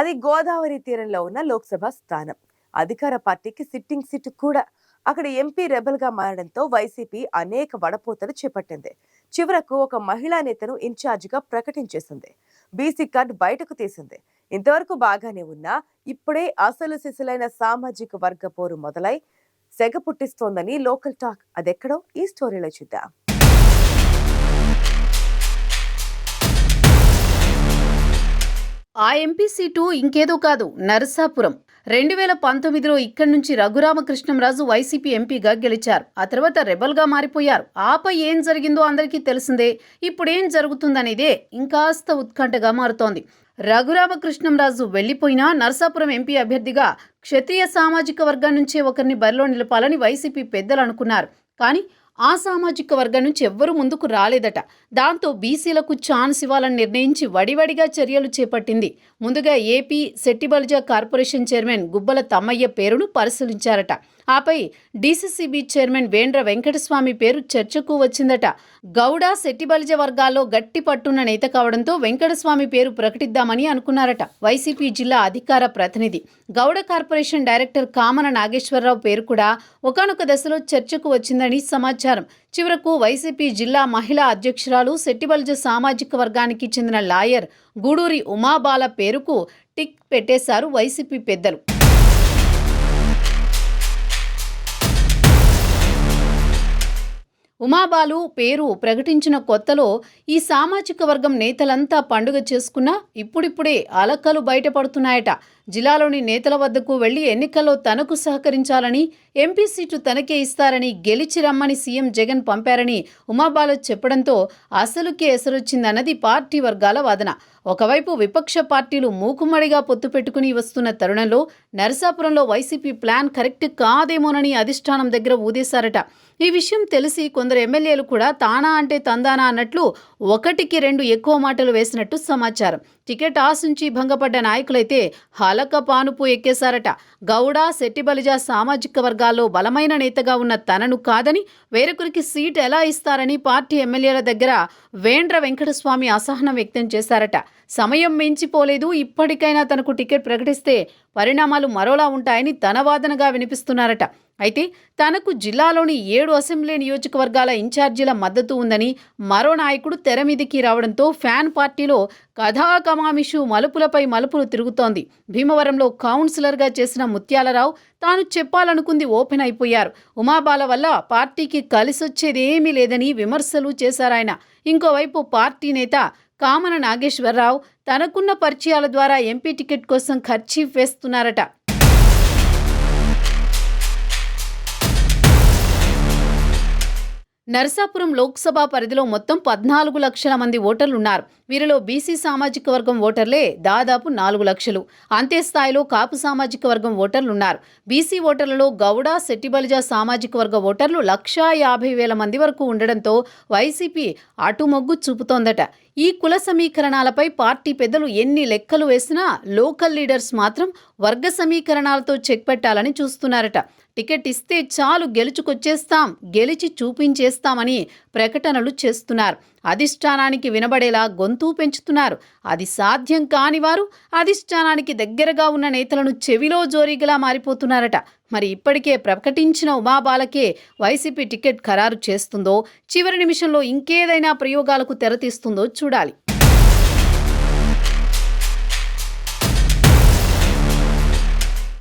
అది గోదావరి తీరంలో ఉన్న లోక్సభ స్థానం. అధికార పార్టీకి సిట్టింగ్ సీటు కూడా. అక్కడ ఎంపీ రెబల్గా మారడంతో వైసీపీ అనేక వడపోతలు చేపట్టింది. చివరకు ఒక మహిళా నేతను ఇన్ఛార్జిగా ప్రకటించేసింది. బీసీ కార్డు బయటకు తీసింది. ఇంతవరకు బాగానే ఉన్నా ఇప్పుడే అసలు సిసలైన సామాజిక వర్గ పోరు మొదలై సెగ పుట్టిస్తోందని లోకల్ టాక్. అదెక్కడో ఈ స్టోరీలో చూద్దాం. ఆ ఎంపీ సీటు ఇంకేదో కాదు నరసాపురం. రెండు వేల పంతొమ్మిదిలో ఇక్కడి నుంచి రఘురామకృష్ణంరాజు వైసీపీ ఎంపీగా గెలిచారు. ఆ తర్వాత రెబల్గా మారిపోయారు. ఆపై ఏం జరిగిందో అందరికీ తెలిసిందే. ఇప్పుడేం జరుగుతుందనేదే ఇంకాస్త ఉత్కంఠగా మారుతోంది. రఘురామకృష్ణంరాజు వెళ్ళిపోయినా నరసాపురం ఎంపీ అభ్యర్థిగా క్షత్రియ సామాజిక వర్గం నుంచే ఒకరిని బరిలో నిలపాలని వైసీపీ పెద్దలు అనుకున్నారు. కానీ ఆ సామాజిక వర్గం నుంచి ఎవ్వరూ ముందుకు రాలేదట. దాంతో బీసీలకు ఛాన్స్ ఇవ్వాలని నిర్ణయించి వడివడిగా చర్యలు చేపట్టింది. ముందుగా AP Settibalija corporation chairman Gubbala Tammayya పేరును పరిశీలించారట. ఆపై డీసీసీబీ చైర్మన్ వేండ్ర వెంకటస్వామి పేరు చర్చకు వచ్చిందట. గౌడ సెట్టిబలిజ వర్గాల్లో గట్టి పట్టున్న నేత కావడంతో వెంకటస్వామి పేరు ప్రకటిద్దామని అనుకున్నారట. వైసీపీ జిల్లా అధికార ప్రతినిధి. గౌడ కార్పొరేషన్ డైరెక్టర్ కామన నాగేశ్వరరావు పేరు కూడా ఒకానొక దశలో చర్చకు వచ్చిందని సమాచారం. చివరకు వైసీపీ జిల్లా మహిళా అధ్యక్షురాలు సెట్టిబల్జ సామాజిక వర్గానికి చెందిన లాయర్ గూడూరి ఉమాబాల పేరుకు టిక్ పెట్టేశారు వైసీపీ పెద్దలు. ఉమాబాలు పేరు ప్రకటించిన కొత్తలో ఈ సామాజిక వర్గం నేతలంతా పండుగ చేసుకున్నా ఇప్పుడిప్పుడే అలకలు బయటపడుతున్నాయట. జిల్లాలోని నేతల వద్దకు వెళ్ళి ఎన్నికల్లో తనకు సహకరించాలని ఎంపీ సీటు తనకే ఇస్తారని గెలిచి రమ్మని సీఎం జగన్ పంపారని ఉమాబాలు చెప్పడంతో అసలుకే ఎసరొచ్చిందన్నది పార్టీ వర్గాల వాదన. ఒకవైపు విపక్ష పార్టీలు మూకుమ్మడిగా పొత్తు పెట్టుకుని వస్తున్న తరుణంలో నరసాపురంలో వైసీపీ ప్లాన్ కరెక్ట్ కాదేమోనని అధిష్టానం దగ్గర ఊదేశారట. ఈ విషయం తెలిసి కొందరు ఎమ్మెల్యేలు కూడా తానా అంటే తందానా అన్నట్లు ఒకటికి రెండు ఎక్కువ మాటలు వేసినట్టు సమాచారం. టికెట్ ఆశించి భంగపడ్డ నాయకులైతే హలక పానుపు ఎక్కేశారట. గౌడ శెట్టిబలిజ సామాజిక వర్గాల్లో బలమైన నేతగా ఉన్న తనను కాదని వేరొకరికి సీట్ ఎలా ఇస్తారని పార్టీ ఎమ్మెల్యేల దగ్గర వేండ్ర వెంకటస్వామి అసహనం వ్యక్తం చేశారట. సమయం మించిపోలేదు. ఇప్పటికైనా తనకు టికెట్ ప్రకటిస్తే పరిణామాలు మరోలా ఉంటాయని తన వాదనగా వినిపిస్తున్నారట. అయితే తనకు జిల్లాలోని ఏడు అసెంబ్లీ నియోజకవర్గాల ఇన్ఛార్జీల మద్దతు ఉందని మరో నాయకుడు తెర మీదికి రావడంతో ఫ్యాన్ పార్టీలో కథాకమామిషు మలుపులపై మలుపులు తిరుగుతోంది. భీమవరంలో కౌన్సిలర్గా చేసిన ముత్యాలరావు తాను చెప్పాలనుకుంది ఓపెన్ అయిపోయారు. ఉమాబాల వల్ల పార్టీకి కలిసొచ్చేదేమీ లేదని విమర్శలు చేశారాయన ఇంకోవైపు పార్టీ నేత కామన నాగేశ్వరరావు తనకున్న పరిచయాల ద్వారా ఎంపీ టికెట్ కోసం ఖర్చీ వేస్తున్నారట. నరసాపురం లోక్సభ పరిధిలో మొత్తం పద్నాలుగు లక్షల మంది ఓటర్లున్నారు. వీరిలో బీసీ సామాజిక వర్గం ఓటర్లే దాదాపు నాలుగు లక్షలు. అంతే స్థాయిలో కాపు సామాజిక వర్గం ఓటర్లున్నారు. బీసీ ఓటర్లలో గౌడ సెట్టిబలిజ సామాజిక వర్గ ఓటర్లు లక్షా యాభై వేల మంది వరకు ఉండడంతో వైసీపీ అటుమొగ్గు చూపుతోందట. ఈ కుల సమీకరణాలపై పార్టీ పెద్దలు ఎన్ని లెక్కలు వేసినా లోకల్ లీడర్స్ మాత్రం వర్గ సమీకరణాలతో చెక్ పెట్టాలని చూస్తున్నారట. టికెట్ ఇస్తే చాలు గెలుచుకొచ్చేస్తాం గెలిచి చూపించేస్తామని ప్రకటనలు చేస్తున్నారు. అధిష్టానానికి వినబడేలా గొంతు పెంచుతున్నారు. అది సాధ్యం కాని వారు అధిష్టానానికి దగ్గరగా ఉన్న నేతలను చెవిలో జోరీగలా మారిపోతున్నారట. మరి ఇప్పటికే ప్రకటించిన ఉమాబాలకే వైసీపీ టికెట్ ఖరారు చేస్తుందో చివరి నిమిషంలో ఇంకేదైనా ప్రయోగాలకు తెరతీస్తుందో చూడాలి.